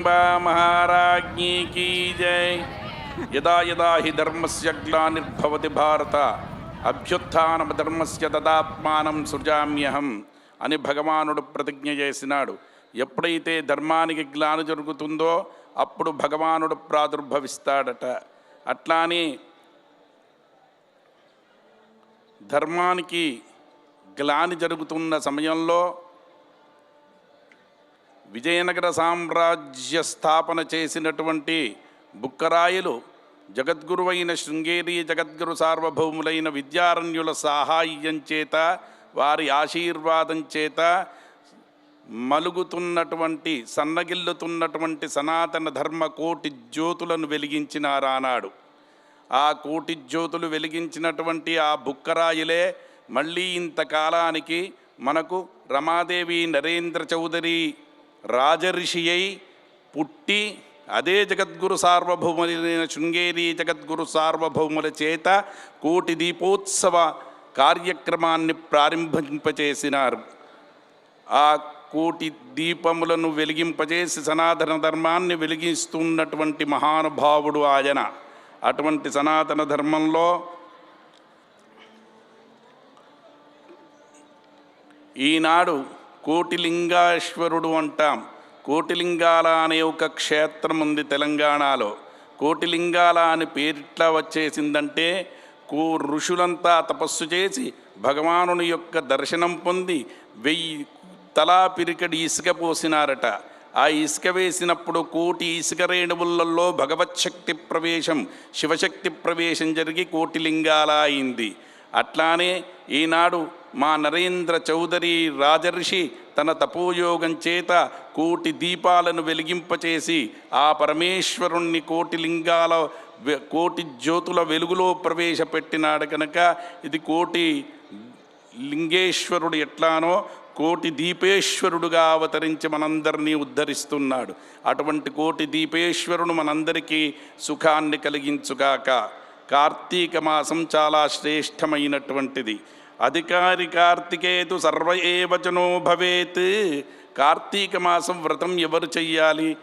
अम्बा महाराज्ञी की जय यदा यदा हि धर्मस्य ग्लानिर्भवति भारत అభ్యుత్నమధర్మస్య తదాత్మానం సృజామ్యహం అని భగవానుడు ప్రతిజ్ఞ చేసినాడు ఎప్పుడైతే ధర్మానికి గ్లాని జరుగుతుందో అప్పుడు భగవానుడు ప్రాదుర్భవిస్తాడట అట్లానే ధర్మానికి గ్లాని జరుగుతున్న సమయంలో విజయనగర సామ్రాజ్య స్థాపన చేసినటువంటి బుక్కరాయలు జగద్గురువైన శృంగేరి జగద్గురు సార్వభౌములైన విద్యారణ్యుల సహాయం చేత వారి ఆశీర్వాదం చేత మలుగుతున్నటువంటి సన్నగిల్లుతున్నటువంటి సనాతన ధర్మ కోటి జ్యోతులను వెలిగించినారానాడు ఆ కోటి జ్యోతులు వెలిగించినటువంటి ఆ బుక్కరాయిలే మళ్ళీ ఇంతకాలానికి మనకు రమాదేవి నరేంద్ర చౌదరి రాజర్షియై పుట్టి అదే జగద్గురు సార్వభౌములైన శృంగేరి జగద్గురు సార్వభౌముల చేత కోటి దీపోత్సవ కార్యక్రమాన్ని ప్రారంభింపచేసినారు. ఆ కోటి దీపములను వెలిగింపజేసి సనాతన ధర్మాన్ని వెలిగిస్తున్నటువంటి మహానుభావుడు ఆయన. అటువంటి సనాతన ధర్మంలో ఈనాడు కోటిలింగాశ్వరుడు అంటాం. కోటిలింగాల అనే ఒక క్షేత్రం ఉంది తెలంగాణలో. కోటిలింగాల అని పేరిట్లా వచ్చేసిందంటే కో ఋషులంతా తపస్సు చేసి భగవానుని యొక్క దర్శనం పొంది వెయ్యి తలా పిరికడి ఇసుక పోసినారట. ఆ ఇసుక వేసినప్పుడు కోటి ఇసుక రేణువులలో భగవచ్చక్తి ప్రవేశం శివశక్తి ప్రవేశం జరిగి కోటిలింగాల అయింది. అట్లానే ఈనాడు మా నరేంద్ర చౌదరి రాజర్షి తన తపోయోగం చేత కోటి దీపాలను వెలిగింపచేసి ఆ పరమేశ్వరుణ్ణి కోటి లింగాల కోటి జ్యోతుల వెలుగులో ప్రవేశపెట్టినాడు కనుక ఇది కోటి లింగేశ్వరుడు ఎట్లానో కోటి దీపేశ్వరుడుగా అవతరించి మనందరినీ ఉద్ధరిస్తున్నాడు. అటువంటి కోటి దీపేశ్వరుడు మనందరికీ సుఖాన్ని కలిగించుగాక. కార్తీక మాసం చాలా శ్రేష్టమైనటువంటిది. అధికారి కార్తికేతు సర్వ ఏ వచనో భవేత్. కార్తీక మాసం వ్రతం ఎవరు చెయ్యాలి?